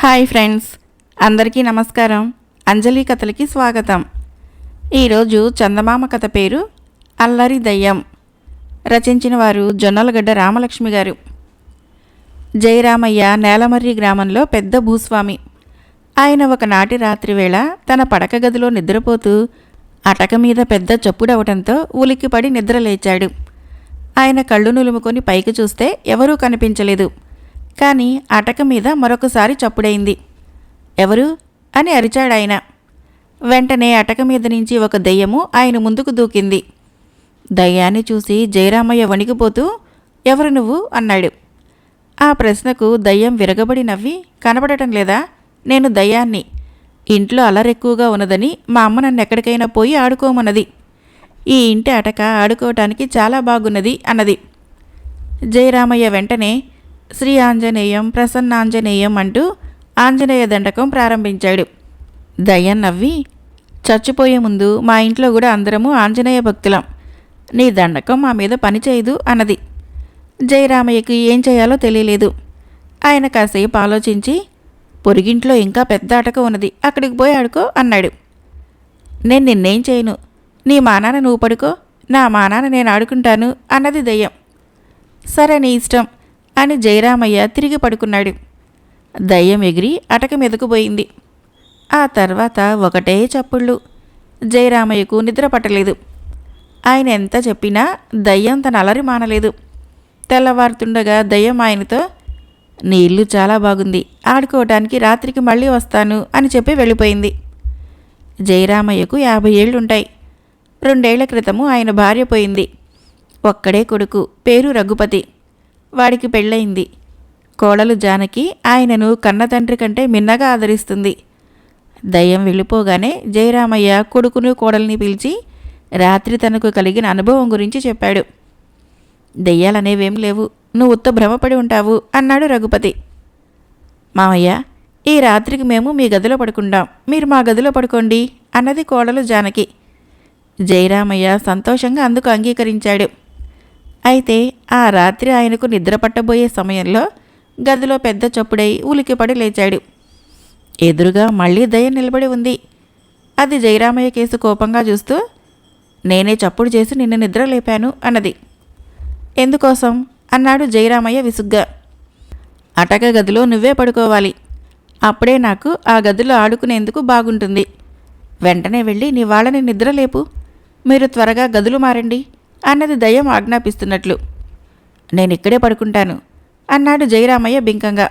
Hi friends అందరికీ నమస్కారం. అంజలి కథలకి స్వాగతం. ఈరోజు చందమామ కథ పేరు అల్లరి దయ్యం. రచించిన వారు జొన్నలగడ్డ రామలక్ష్మి గారు. జయరామయ్య నేలమర్రి గ్రామంలో పెద్ద భూస్వామి. ఆయన ఒకనాటి రాత్రి వేళ తన పడక గదిలో నిద్రపోతూ అటక మీద పెద్ద చప్పుడవటంతో ఉలిక్కిపడి నిద్రలేచాడు. ఆయన కళ్ళు నులుముకొని పైకి చూస్తే ఎవరూ కనిపించలేదు. కానీ అటక మీద మరొకసారి చప్పుడైంది. ఎవరు? అని అరిచాడాయన. వెంటనే అటక మీద నుంచి ఒక దెయ్యము ఆయన ముందుకు దూకింది. దయ్యాన్ని చూసి జయరామయ్య వణికిపోతూ ఎవరు నువ్వు? అన్నాడు. ఆ ప్రశ్నకు దయ్యం విరగబడి నవ్వి కనబడటం లేదా? నేను దయ్యాన్ని. ఇంట్లో అలరెక్కువగా ఉన్నదని మా అమ్మ నన్ను ఎక్కడికైనా పోయి ఆడుకోమన్నది. ఈ ఇంటి అటక ఆడుకోవటానికి చాలా బాగున్నది అన్నది. జయరామయ్య వెంటనే శ్రీ ఆంజనేయం ప్రసన్నాంజనేయం అంటూ ఆంజనేయ దండకం ప్రారంభించాడు. దయ్యం నవ్వి చచ్చిపోయే ముందు మా ఇంట్లో కూడా అందరము ఆంజనేయ భక్తులం. నీ దండకం మా మీద పనిచేయదు అన్నది. జయరామయ్యకి ఏం చేయాలో తెలియలేదు. ఆయన కాసేపు ఆలోచించి పొరిగింట్లో ఇంకా పెద్ద అటక ఉన్నది అక్కడికి పోయి ఆడుకో అన్నాడు. నేను నిన్నేం చేయను. నీ మానాన నువ్వు పడుకో. నా మానాన నేను ఆడుకుంటాను అన్నది దయ్యం. సరే నీ ఇష్టం. అని జయరామయ్య తిరిగి పడుకున్నాడు. దయ్యం ఎగిరి అటక మీదకు పోయింది. ఆ తర్వాత ఒకటే చప్పుళ్ళు. జయరామయ్యకు నిద్ర పట్టలేదు. ఆయన ఎంత చెప్పినా దయ్యం తన అలరి మానలేదు. తెల్లవారుతుండగా దయ్యం ఆయనతో నీ ఇల్లు చాలా బాగుంది. ఆడుకోవటానికి రాత్రికి మళ్ళీ వస్తాను అని చెప్పి వెళ్ళిపోయింది. జయరామయ్యకు యాభై ఏళ్ళుంటాయి. రెండేళ్ళ క్రితము ఆయన భార్య పోయింది. ఒక్కడే కొడుకు పేరు రఘుపతి. వాడికి పెళ్ళయింది. కోడలు జానకి ఆయనను కన్న తండ్రి కంటే మిన్నగా ఆదరిస్తుంది. దయ్యం వెళ్ళిపోగానే జయరామయ్య కొడుకును కోడల్ని పిలిచి రాత్రి తనకు కలిగిన అనుభవం గురించి చెప్పాడు. దెయ్యాలనేవేం లేవు నువ్వు ఉత్త భ్రమపడి ఉంటావు అన్నాడు రఘుపతి. మామయ్య ఈ రాత్రికి మేము మీ గదిలో పడుకుంటాం. మీరు మా గదిలో పడుకోండి అన్నది కోడలు జానకి. జయరామయ్య సంతోషంగా అందుకు అంగీకరించాడు. అయితే ఆ రాత్రి ఆయనకు నిద్ర పట్టబోయే సమయంలో గదిలో పెద్ద చప్పుడై ఉలికిపడి లేచాడు. ఎదురుగా మళ్ళీ దయ నిలబడి ఉంది. అది జయరామయ్య కేసు కోపంగా చూస్తూ నేనే చప్పుడు చేసి నిన్ను నిద్ర లేపాను అన్నది. ఎందుకోసం? అన్నాడు జయరామయ్య విసుగ్గా. అటక గదిలో నువ్వే పడుకోవాలి. అప్పుడే నాకు ఆ గదిలో ఆడుకునేందుకు బాగుంటుంది. వెంటనే వెళ్ళి నీ వాళ్ళని నిద్రలేపు మీరు త్వరగా గదులు మారండి. అన్నది దయ్యం ఆజ్ఞాపిస్తున్నట్లు. నేను ఇక్కడే పడుకుంటాను అన్నాడు జయరామయ్య బింకంగా.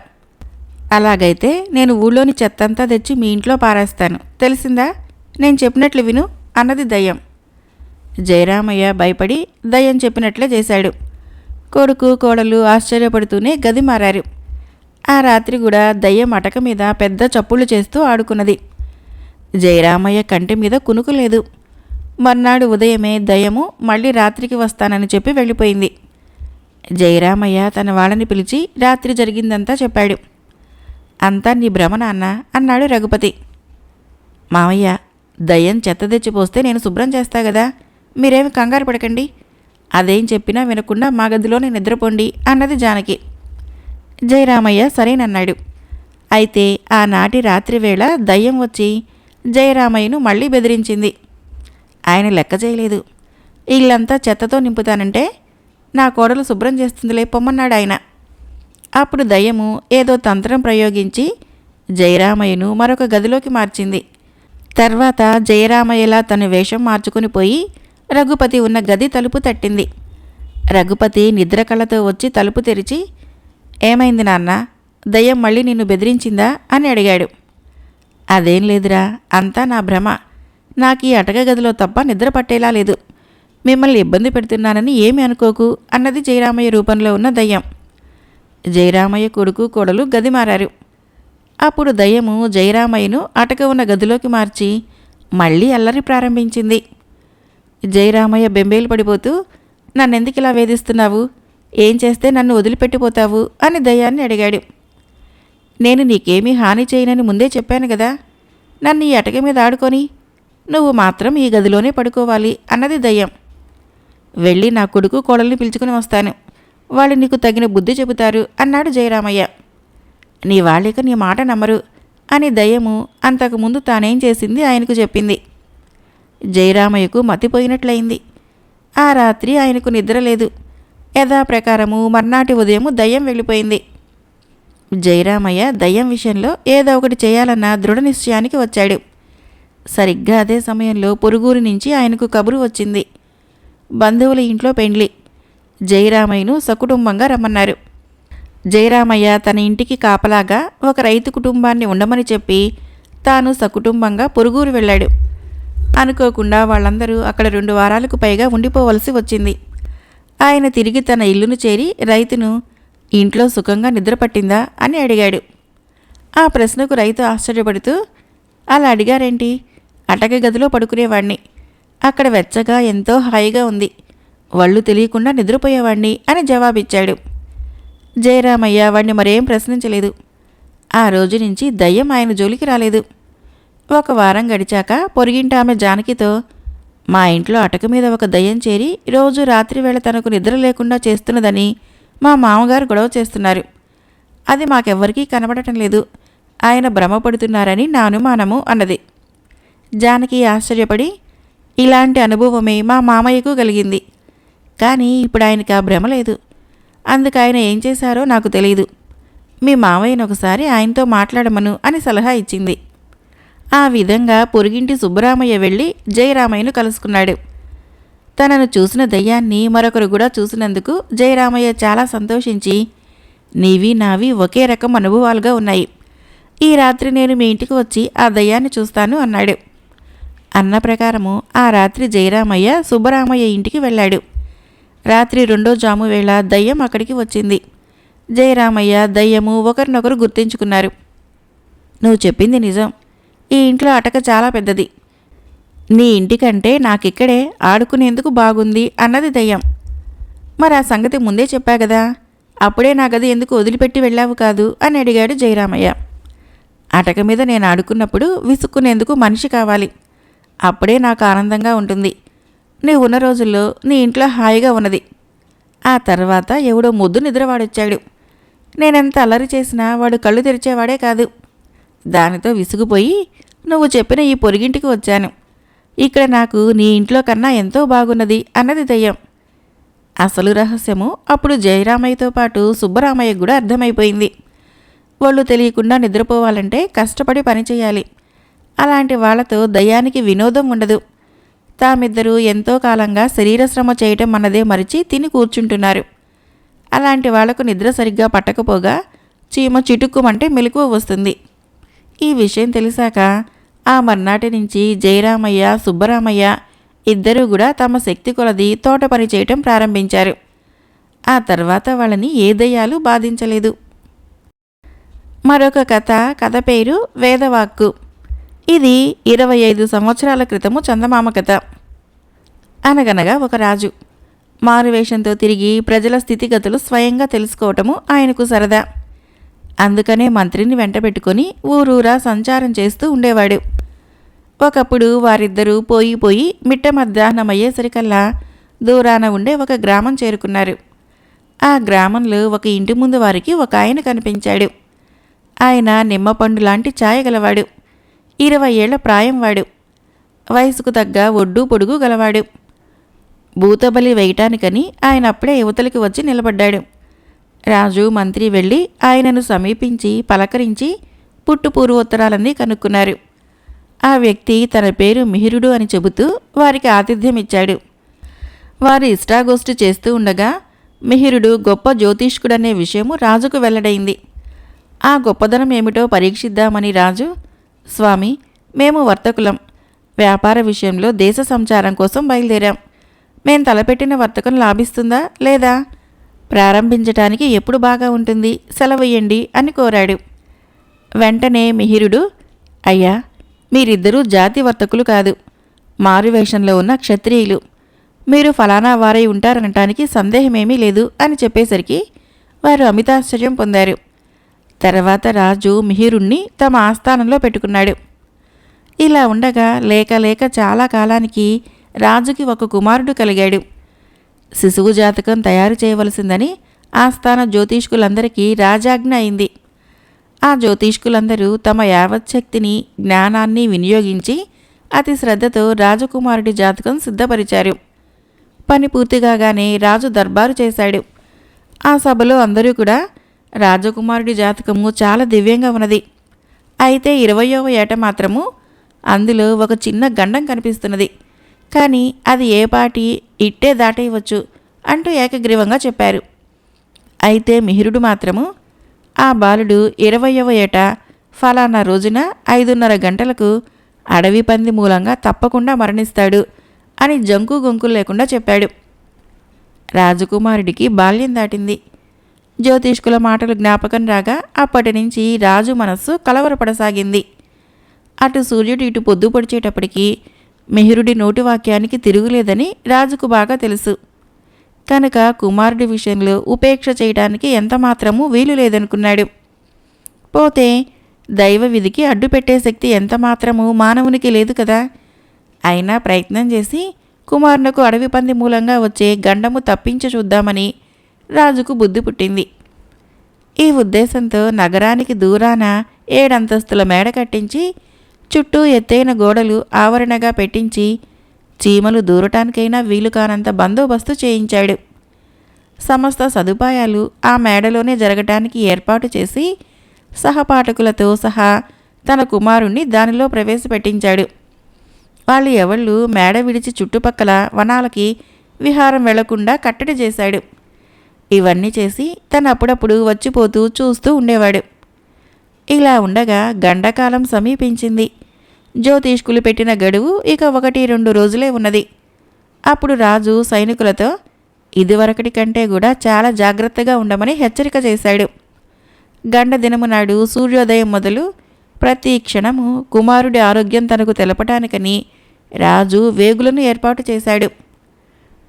అలాగైతే నేను ఊళ్ళోని చెత్తంతా తెచ్చి మీ ఇంట్లో పారేస్తాను. తెలిసిందా? నేను చెప్పినట్లు విను అన్నది దయ్యం. జయరామయ్య భయపడి దయ్యం చెప్పినట్లే చేశాడు. కొడుకు కోడలు ఆశ్చర్యపడుతూనే గది మారారు. ఆ రాత్రి కూడా దయ్యం అటక మీద పెద్ద చప్పుళ్ళు చేస్తూ ఆడుకున్నది. జయరామయ్య కంటి మీద కునుకు లేదు. మర్నాడు ఉదయమే దయము మళ్ళీ రాత్రికి వస్తానని చెప్పి వెళ్ళిపోయింది. జయరామయ్య తన వాళ్ళని పిలిచి రాత్రి జరిగిందంతా చెప్పాడు. అంతా నీ భ్రమ నాన్న అన్నాడు రఘుపతి. మామయ్య దయ్యం చెత్త తెచ్చిపోస్తే నేను శుభ్రం చేస్తా కదా మీరేమి కంగారు పడకండి. అదేం చెప్పినా వినకుండా మా గదిలోనే నిద్రపోండి అన్నది జానకి. జయరామయ్య సరేనన్నాడు. అయితే ఆనాటి రాత్రి వేళ దయ్యం వచ్చి జయరామయ్యను మళ్ళీ బెదిరించింది. ఆయన లెక్క చేయలేదు. ఇల్లంతా చెత్తతో నింపుతానంటే నా కోడలు శుభ్రం చేస్తుందిలే పొమ్మన్నాడు ఆయన. అప్పుడు దయ్యము ఏదో తంత్రం ప్రయోగించి జయరామయ్యను మరొక గదిలోకి మార్చింది. తర్వాత జయరామయ్యలా తన వేషం మార్చుకుని పోయి రఘుపతి ఉన్న గది తలుపు తట్టింది. రఘుపతి నిద్ర కళ్ళతో వచ్చి తలుపు తెరిచి ఏమైంది నాన్న? దయ్యం మళ్ళీ నిన్ను బెదిరించిందా? అని అడిగాడు. అదేం లేదురా అంతా నా భ్రమ. నాకు ఈ అటక గదిలో తప్ప నిద్ర పట్టేలా లేదు. మిమ్మల్ని ఇబ్బంది పెడుతున్నానని ఏమి అనుకోకు అన్నది జయరామయ్య రూపంలో ఉన్న దయ్యం. జయరామయ్య కొడుకు కోడలు గది మారారు. అప్పుడు దయ్యము జయరామయ్యను అటక ఉన్న గదిలోకి మార్చి మళ్ళీ అల్లరి ప్రారంభించింది. జయరామయ్య బెంబేలు పడిపోతూ నన్నెందుకు ఇలా వేధిస్తున్నావు? ఏం చేస్తే నన్ను వదిలిపెట్టిపోతావు? అని దయ్యాన్ని అడిగాడు. నేను నీకేమీ హాని చేయనని ముందే చెప్పాను కదా. నన్ను ఈ అటక మీద ఆడుకొని నువ్వు మాత్రం ఈ గదిలోనే పడుకోవాలి అన్నది దయ్యం. వెళ్ళి నా కొడుకు కోడల్ని పిలుచుకుని వస్తాను. వాళ్ళు నీకు తగిన బుద్ధి చెబుతారు అన్నాడు జయరామయ్య. నీ వాళ్ళిక నీ మాట నమ్మరు అని దయ్యము అంతకుముందు తానేం చేసింది ఆయనకు చెప్పింది. జయరామయ్యకు మతిపోయినట్లయింది. ఆ రాత్రి ఆయనకు నిద్ర లేదు. యథాప్రకారము మర్నాటి ఉదయము దయ్యం వెళ్ళిపోయింది. జయరామయ్య దయ్యం విషయంలో ఏదో ఒకటి చేయాలన్న దృఢ నిశ్చయానికి వచ్చాడు. సరిగ్గా అదే సమయంలో పొరుగురి నుంచి ఆయనకు కబురు వచ్చింది. బంధువుల ఇంట్లో పెండ్లి. జయరామయ్యను సకుటుంబంగా రమ్మన్నారు. జయరామయ్య తన ఇంటికి కాపలాగా ఒక రైతు కుటుంబాన్ని ఉండమని చెప్పి తాను సకుటుంబంగా పొరుగురు వెళ్ళాడు. అనుకోకుండా వాళ్ళందరూ అక్కడ రెండు వారాలకు పైగా ఉండిపోవలసి వచ్చింది. ఆయన తిరిగి తన ఇల్లును చేరి రైతును ఇంట్లో సుఖంగా నిద్రపట్టిందా అని అడిగాడు. ఆ ప్రశ్నకు రైతు ఆశ్చర్యపడుతూ అలా అడిగారేంటి? అటక గదిలో పడుకునేవాణ్ణి. అక్కడ వెచ్చగా ఎంతో హాయిగా ఉంది. వళ్ళు తెలియకుండా నిద్రపోయేవాణ్ణి అని జవాబిచ్చాడు. జయరామయ్య వాణ్ణి మరేం ప్రశ్నించలేదు. ఆ రోజు నుంచి దయ్యం ఆయన జోలికి రాలేదు. ఒక వారం గడిచాక పొరిగింటి ఆమె జానకితో మా ఇంట్లో అటక మీద ఒక దయ్యం చేరి రోజు రాత్రి వేళ తనకు నిద్ర లేకుండా చేస్తున్నదని మా మామగారు గొడవ చేస్తున్నారు. అది మాకెవ్వరికీ కనబడటం లేదు. ఆయన భ్రమపడుతున్నారని నా అనుమానము అన్నది. జానకి ఆశ్చర్యపడి ఇలాంటి అనుభవమే మా మామయ్యకు కలిగింది. కానీ ఇప్పుడు ఆయనకి ఆ భ్రమ లేదు. అందుకు ఆయన ఏం చేశారో నాకు తెలియదు మీ మామయ్యను ఒకసారి ఆయనతో మాట్లాడమను అని సలహా ఇచ్చింది. ఆ విధంగా పొరుగింటి సుబ్బరామయ్య వెళ్ళి జయరామయ్యను కలుసుకున్నాడు. తనను చూసిన దయ్యాన్ని మరొకరు కూడా చూసినందుకు జయరామయ్య చాలా సంతోషించి నీవి నావి ఒకే రకం అనుభవాలుగా ఉన్నాయి. ఈ రాత్రి నేను మీ ఇంటికి వచ్చి ఆ దయ్యాన్ని చూస్తాను అన్నాడు. అన్న ప్రకారము ఆ రాత్రి జయరామయ్య సుబ్బరామయ్య ఇంటికి వెళ్ళాడు. రాత్రి రెండో జాము వేళ దయ్యం అక్కడికి వచ్చింది. జయరామయ్య దయ్యము ఒకరినొకరు గుర్తించుకున్నారు. నువ్వు చెప్పింది నిజం. ఈ ఇంట్లో అటక చాలా పెద్దది. నీ ఇంటికంటే నాకిక్కడే ఆడుకునేందుకు బాగుంది అన్నది దయ్యం. మరి ఆ సంగతి ముందే చెప్పా కదా. అప్పుడే నా గది ఎందుకు వదిలిపెట్టి వెళ్ళావు కాదు అని అడిగాడు జయరామయ్య. అటక మీద నేను ఆడుకున్నప్పుడు విసుక్కునేందుకు మనిషి కావాలి. అప్పుడే నాకు ఆనందంగా ఉంటుంది. నీ ఉన్న రోజుల్లో నీ ఇంట్లో హాయిగా ఉన్నది. ఆ తర్వాత ఎవడో ముద్దు నిద్రవాడొచ్చాడు నేనెంత అల్లరి చేసినా వాడు కళ్ళు తెరిచేవాడే కాదు. దానితో విసుగుపోయి నువ్వు చెప్పిన ఈ పొరిగింటికి వచ్చాను. ఇక్కడ నాకు నీ ఇంట్లో కన్నా ఎంతో బాగున్నది అన్నది దయ్యం. అసలు రహస్యము అప్పుడు జయరామయ్యతో పాటు సుబ్బరామయ్య కూడా అర్థమైపోయింది. వాళ్ళు తెలియకుండా నిద్రపోవాలంటే కష్టపడి పని చేయాలి. అలాంటి వాళ్ళతో దయ్యానికి వినోదం ఉండదు. తామిద్దరూ ఎంతో కాలంగా శరీర శ్రమ చేయటం అన్నదే మరిచి తిని కూర్చుంటున్నారు. అలాంటి వాళ్ళకు నిద్ర సరిగ్గా పట్టకపోగా చీమ చిటుక్కుమంటే మెలకువ వస్తుంది. ఈ విషయం తెలిసాక ఆ మర్నాటి నుంచి జయరామయ్య సుబ్బరామయ్య ఇద్దరూ కూడా తమ శక్తి కొలది తోట పని చేయటం ప్రారంభించారు. ఆ తర్వాత వాళ్ళని ఏ దయ్యాలు బాధించలేదు. మరొక కథ కథ పేరు వేదవాక్కు. ఇది ఇరవై ఐదు సంవత్సరాల క్రితము చందమామ కథ. అనగనగా ఒక రాజు. మారువేషంతో తిరిగి ప్రజల స్థితిగతులు స్వయంగా తెలుసుకోవటము ఆయనకు సరదా. అందుకనే మంత్రిని వెంటబెట్టుకొని ఊరూరా సంచారం చేస్తూ ఉండేవాడు. ఒకప్పుడు వారిద్దరూ పోయి పోయి మిట్ట మధ్యాహ్నం అయ్యేసరికల్లా దూరాన ఉండే ఒక గ్రామం చేరుకున్నారు. ఆ గ్రామంలో ఒక ఇంటి ముందు వారికి ఒక ఆయన కనిపించాడు. ఆయన నిమ్మపండు లాంటి ఛాయ గలవాడు. ఇరవై ఏళ్ళ ప్రాయం వాడు. వయసుకు తగ్గ ఒడ్డు పొడుగు గలవాడు. భూతబలి వేయటానికని ఆయన అప్పుడే యువతలకి వచ్చి నిలబడ్డాడు. రాజు మంత్రి వెళ్ళి ఆయనను సమీపించి పలకరించి పుట్టు పూర్వోత్తరాలన్నీ కనుక్కున్నారు. ఆ వ్యక్తి తన పేరు మిహిరుడు అని చెబుతూ వారికి ఆతిథ్యం ఇచ్చాడు. వారు ఇష్టాగోష్ఠి చేస్తూ ఉండగా మిహిరుడు గొప్ప జ్యోతిష్కుడనే విషయము రాజుకు వెల్లడైంది. ఆ గొప్పదనం ఏమిటో పరీక్షిద్దామని రాజు స్వామి మేము వర్తకులం. వ్యాపార విషయంలో దేశ సంచారం కోసం బయలుదేరాం. మేం తలపెట్టిన వర్తకం లాభిస్తుందా లేదా? ప్రారంభించటానికి ఎప్పుడు బాగా ఉంటుంది? సెలవయ్యండి అని కోరాడు. వెంటనే మిహిరుడు అయ్యా మీరిద్దరూ జాతి వర్తకులు కాదు. మారువేషంలో ఉన్న క్షత్రియులు. మీరు ఫలానా వారై ఉంటారనటానికి సందేహమేమీ లేదు అని చెప్పేసరికి వారు అమితాశ్చర్యం పొందారు. తర్వాత రాజు మిహిరుణ్ణి తమ ఆస్థానంలో పెట్టుకున్నాడు. ఇలా ఉండగా లేక లేక చాలా కాలానికి రాజుకి ఒక కుమారుడు కలిగాడు. శిశువు జాతకం తయారు చేయవలసిందని ఆస్థాన జ్యోతిష్కులందరికీ రాజాజ్ఞ అయింది. ఆ జ్యోతిష్కులందరూ తమ యావచ్చక్తిని జ్ఞానాన్ని వినియోగించి అతి శ్రద్ధతో రాజకుమారుడి జాతకం సిద్ధపరిచారు. పని పూర్తిగానే రాజు దర్బారు చేశాడు. ఆ సభలో అందరూ కూడా రాజకుమారుడి జాతకము చాలా దివ్యంగా ఉన్నది. అయితే ఇరవయవ ఏట మాత్రము అందులో ఒక చిన్న గండం కనిపిస్తున్నది. కానీ అది ఏ పాటి ఇట్టే దాటేయవచ్చు అంటూ ఏకగ్రీవంగా చెప్పారు. అయితే మిహిరుడు మాత్రము ఆ బాలుడు ఇరవయవ ఏట ఫలానా రోజున ఐదున్నర గంటలకు అడవి పంది మూలంగా తప్పకుండా మరణిస్తాడు అని జంకు గొంకులు లేకుండా చెప్పాడు. రాజకుమారుడికి బాల్యం దాటింది. జ్యోతిష్కుల మాటలు జ్ఞాపకం రాగా అప్పటి నుంచి రాజు మనస్సు కలవరపడసాగింది. అటు సూర్యుడు ఇటు పొద్దు పొడిచేటప్పటికి మిహిరుడి నోటి వాక్యానికి తిరుగులేదని రాజుకు బాగా తెలుసు. కనుక కుమారుడి విషయంలో ఉపేక్ష చేయడానికి ఎంతమాత్రమూ వీలు లేదనుకున్నాడు. పోతే దైవ విధికి అడ్డుపెట్టే శక్తి ఎంతమాత్రము మానవునికి లేదు కదా. అయినా ప్రయత్నం చేసి కుమారునకు అడవి పంది మూలంగా వచ్చే గండము తప్పించి చూద్దామని రాజుకు బుద్ధి పుట్టింది. ఈ ఉద్దేశంతో నగరానికి దూరాన ఏడంతస్తుల మేడ కట్టించి చుట్టూ ఎత్తైన గోడలు ఆవరణగా పెట్టించి చీమలు దూరటానికైనా వీలు కానంత బందోబస్తు చేయించాడు. సమస్త సదుపాయాలు ఆ మేడలోనే జరగటానికి ఏర్పాటు చేసి సహపాఠకులతో సహా తన కుమారుణ్ణి దానిలో ప్రవేశపెట్టించాడు. వాళ్ళు ఎవళ్ళు మేడ విడిచి చుట్టుపక్కల వనాలకి విహారం వెళ్ళకుండా కట్టడి చేశాడు. ఇవన్నీ చేసి తను అప్పుడప్పుడు వచ్చిపోతూ చూస్తూ ఉండేవాడు. ఇలా ఉండగా గండకాలం సమీపించింది. జ్యోతిష్కులు పెట్టిన గడువు ఇక ఒకటి రెండు రోజులే ఉన్నది. అప్పుడు రాజు సైనికులతో ఇదివరకటి కంటే కూడా చాలా జాగ్రత్తగా ఉండమని హెచ్చరిక చేశాడు. గండ దినము నాడు సూర్యోదయం మొదలు ప్రతి క్షణము కుమారుడి ఆరోగ్యం తనకు తెలపటానికని రాజు వేగులను ఏర్పాటు చేశాడు.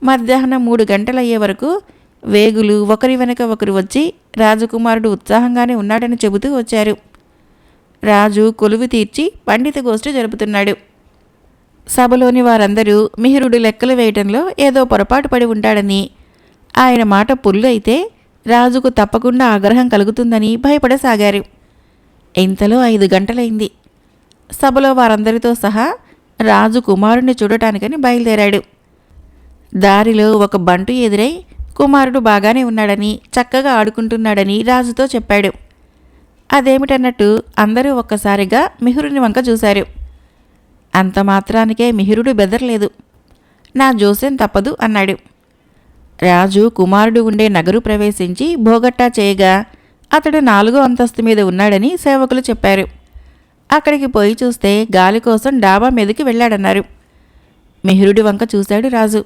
మధ్యాహ్నం మూడు గంటలయ్యే వరకు వేగులు ఒకరి వెనక ఒకరు వచ్చి రాజకుమారుడు ఉత్సాహంగానే ఉన్నాడని చెబుతూ వచ్చారు. రాజు కొలువు తీర్చి పండిత గోష్ఠి జరుపుతున్నాడు. సభలోని వారందరూ మిహిరుడు లెక్కలు వేయటంలో ఏదో పొరపాటు పడి ఉంటాడని ఆయన మాట పుల్లు అయితే రాజుకు తప్పకుండా ఆగ్రహం కలుగుతుందని భయపడసాగారు. ఇంతలో ఐదు గంటలైంది. సభలో వారందరితో సహా రాజు కుమారుణ్ణి చూడటానికని బయలుదేరాడు. దారిలో ఒక బంటు ఎదురై కుమారుడు బాగానే ఉన్నాడని చక్కగా ఆడుకుంటున్నాడని రాజుతో చెప్పాడు. అదేమిటన్నట్టు అందరూ ఒక్కసారిగా మిహురుని వంక చూశారు. అంత మాత్రానికే మిహిరుడు బెదరలేదు. నా జోస్యం తప్పదు అన్నాడు. రాజు కుమారుడు ఉండే నగరు ప్రవేశించి భోగట్టా చేయగా అతడు నాలుగో అంతస్తు మీద ఉన్నాడని సేవకులు చెప్పారు. అక్కడికి పోయి చూస్తే గాలి కోసం డాబా మీదకి వెళ్ళాడన్నారు. మిహిరుడి వంక చూశాడు రాజు.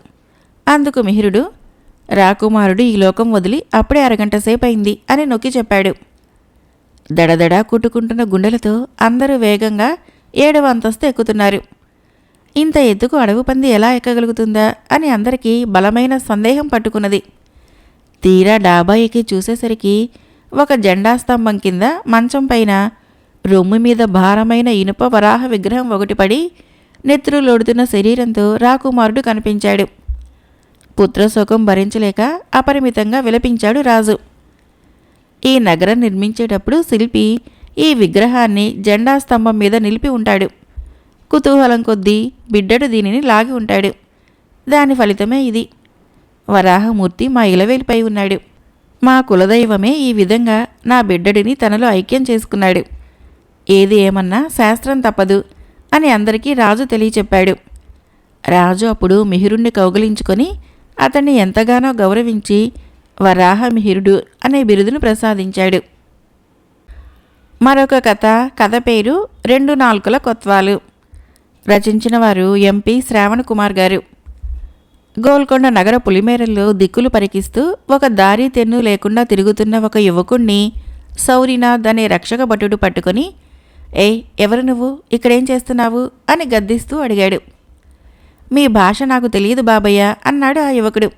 అందుకు మిహిరుడు రాకుమారుడు ఈ లోకం వదిలి అప్పుడే అరగంట సేపయింది అని నొక్కి చెప్పాడు. దడదడ కుట్టుకుంటున్న గుండెలతో అందరూ వేగంగా ఏడవ అంతస్తు ఎక్కుతున్నారు. ఇంత ఎత్తుకు అడవు పంది ఎలా ఎక్కగలుగుతుందా అని అందరికీ బలమైన సందేహం పట్టుకున్నది. తీరా డాబా ఎక్కి చూసేసరికి ఒక జెండా స్తంభం కింద మంచం పైన రొమ్ము మీద భారమైన ఇనుప వరాహ విగ్రహం ఒకటి పడి నెత్తురులోడుతున్న శరీరంతో రాకుమారుడు కనిపించాడు. పుత్రశోకం భరించలేక అపరిమితంగా విలపించాడు రాజు. ఈ నగరం నిర్మించేటప్పుడు శిల్పి ఈ విగ్రహాన్ని జెండా స్తంభం మీద నిలిపి ఉంటాడు. కుతూహలం కొద్దీ బిడ్డడు దీనిని లాగి ఉంటాడు. దాని ఫలితమే ఇది. వరాహమూర్తి మా ఇలవేలిపై ఉన్నాడు. మా కులదైవమే ఈ విధంగా నా బిడ్డడిని తనలో ఐక్యం చేసుకున్నాడు. ఏది ఏమన్నా శాస్త్రం తప్పదు అని అందరికీ రాజు తెలియచెప్పాడు. రాజు అప్పుడు మిహిరుణ్ణి కౌగలించుకొని అతన్ని ఎంతగానో గౌరవించి వరాహ మిహిరుడు అనే బిరుదును ప్రసాదించాడు. మరొక కథ కథ పేరు రెండు నాలుకల కొత్వాలు. రచించిన వారు ఎంపీ శ్రావణ కుమార్ గారు. గోల్కొండ నగర పులిమేరల్లో దిక్కులు పరికిస్తూ ఒక దారి తెన్ను లేకుండా తిరుగుతున్న ఒక యువకుణ్ణి సౌరినాథ్ అనే రక్షక భటుడు పట్టుకొని ఏ ఎవరు నువ్వు? ఇక్కడేం చేస్తున్నావు? అని గద్దిస్తూ అడిగాడు. మీ భాష నాకు తెలియదు బాబయ్య అన్నాడు ఆ యువకుడు.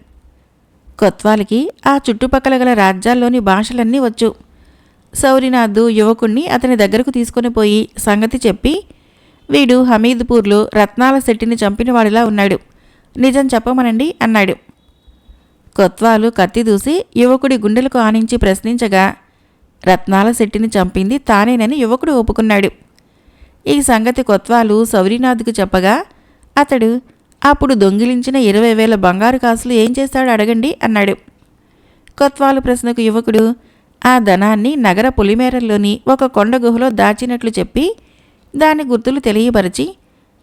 కొత్వాలకి ఆ చుట్టుపక్కల గల రాజ్యాల్లోని భాషలన్నీ వచ్చు. సౌరినాథ్ యువకుణ్ణి అతని దగ్గరకు తీసుకొని పోయి సంగతి చెప్పి వీడు హమీద్పూర్లో రత్నాల శెట్టిని చంపినవాడిలా ఉన్నాడు. నిజం చెప్పమనండి అన్నాడు. కొత్వాలు కత్తి దూసి యువకుడి గుండెలకు ఆనించి ప్రశ్నించగా రత్నాల శెట్టిని చంపింది తానేనని యువకుడు ఒప్పుకున్నాడు. ఈ సంగతి కొత్వాలు సౌరీనాథ్కు చెప్పగా అతడు అప్పుడు దొంగిలించిన ఇరవై వేల బంగారు కాసులు ఏం చేస్తాడు అడగండి అన్నాడు. కొత్వాలు ప్రశ్నకు యువకుడు ఆ ధనాన్ని నగర పులిమేరల్లోని ఒక కొండ గుహలో దాచినట్లు చెప్పి దాని గుర్తులు తెలియపరిచి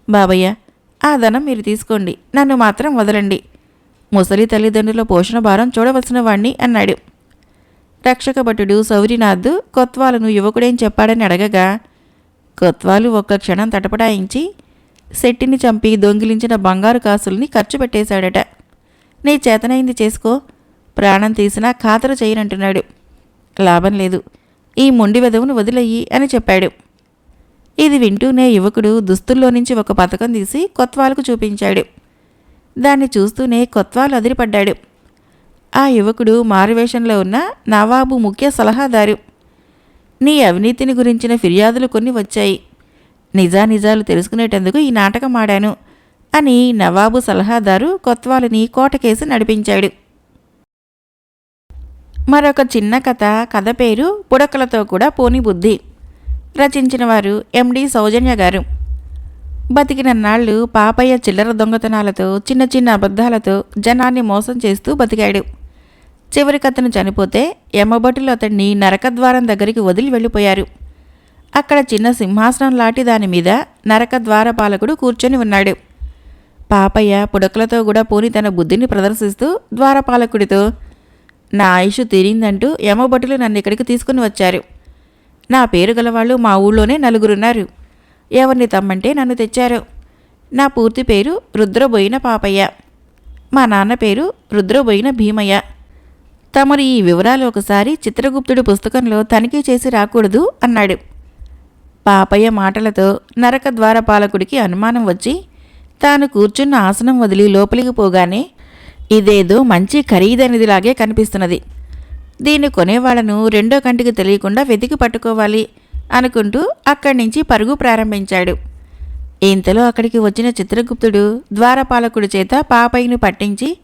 బాబయ్య ఆ ధనం మీరు తీసుకోండి నన్ను మాత్రం వదలండి. ముసలి తల్లిదండ్రుల పోషణ భారం చూడవలసిన వాణ్ణి అన్నాడు. రక్షకభటుడు సౌరినాథ్ కొత్వాలను యువకుడేం చెప్పాడని అడగగా కొత్వాలు ఒక్క క్షణం తటపటాయించి శెట్టిని చంపి దొంగిలించిన బంగారు కాసుల్ని ఖర్చు పెట్టేశాడట. నీ చేతనైంది చేసుకో. ప్రాణం తీసినా ఖాతరు చేయనంటున్నాడు. లాభం లేదు. ఈ మొండి వెదవును వదిలయ్యి అని చెప్పాడు. ఇది వింటూనే యువకుడు దుస్తుల్లో నుంచి ఒక పథకం తీసి కొత్వాలకు చూపించాడు. దాన్ని చూస్తూనే కొత్వాలు అదిరిపడ్డాడు. ఆ యువకుడు మారువేషంలో ఉన్న నవాబు ముఖ్య సలహాదారు. నీ అవినీతిని గురించిన ఫిర్యాదులు కొన్ని వచ్చాయి. నిజానిజాలు తెలుసుకునేటందుకు ఈ నాటకం ఆడాను అని నవాబు సలహాదారు కొత్వాలని కోటకేసి నడిపించాడు. మరొక చిన్న కథ కథ పేరు పుడకలతో కూడా పోని బుద్ధి. రచించిన వారు ఎండి సౌజన్య గారు. బతికిన నాళ్ళు పాపయ్య చిల్లర దొంగతనాలతో చిన్న చిన్న అబద్ధాలతో జనాన్ని మోసం చేస్తూ బతికాడు. చివరికి అతను చనిపోతే ఎమ్మబటులు అతన్ని నరకద్వారం దగ్గరికి వదిలి వెళ్ళిపోయారు. అక్కడ చిన్న సింహాసనం లాంటి దాని మీద నరక ద్వారపాలకుడు కూర్చొని ఉన్నాడు. పాపయ్య పుడకలతో కూడా పోని తన బుద్ధిని ప్రదర్శిస్తూ ద్వారపాలకుడితో నా ఆయుష్ తీరిందంటూ యమభటులు నన్ను ఇక్కడికి తీసుకుని వచ్చారు. నా పేరు గలవాళ్ళు మా ఊళ్ళోనే నలుగురున్నారు. ఎవరిని తమ్మంటే నన్ను తెచ్చారు. నా పూర్తి పేరు రుద్రబోయిన పాపయ్య. మా నాన్న పేరు రుద్రబోయిన భీమయ్య. తమరు ఈ వివరాలు ఒకసారి చిత్రగుప్తుడి పుస్తకంలో తనిఖీ చేసి రాకూడదు అన్నాడు. పాపయ్య మాటలతో నరక ద్వారపాలకుడికి అనుమానం వచ్చి తాను కూర్చున్న ఆసనం వదిలి లోపలికి పోగానే ఇదేదో మంచి ఖరీదైనదిలాగే కనిపిస్తున్నది. దీన్ని కొనేవాళ్ళను రెండో కంటికి తెలియకుండా వెతికి పట్టుకోవాలి అనుకుంటూ అక్కడి నుంచి పరుగు ప్రారంభించాడు. ఇంతలో అక్కడికి వచ్చిన చిత్రగుప్తుడు ద్వారపాలకుడి చేత పాపయ్యను పట్టించి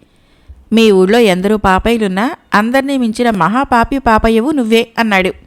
మీ ఊళ్ళో ఎందరూ పాపయ్యలున్నా అందరినీ మించిన మహాపాపి పాపయ్యవు నువ్వే అన్నాడు.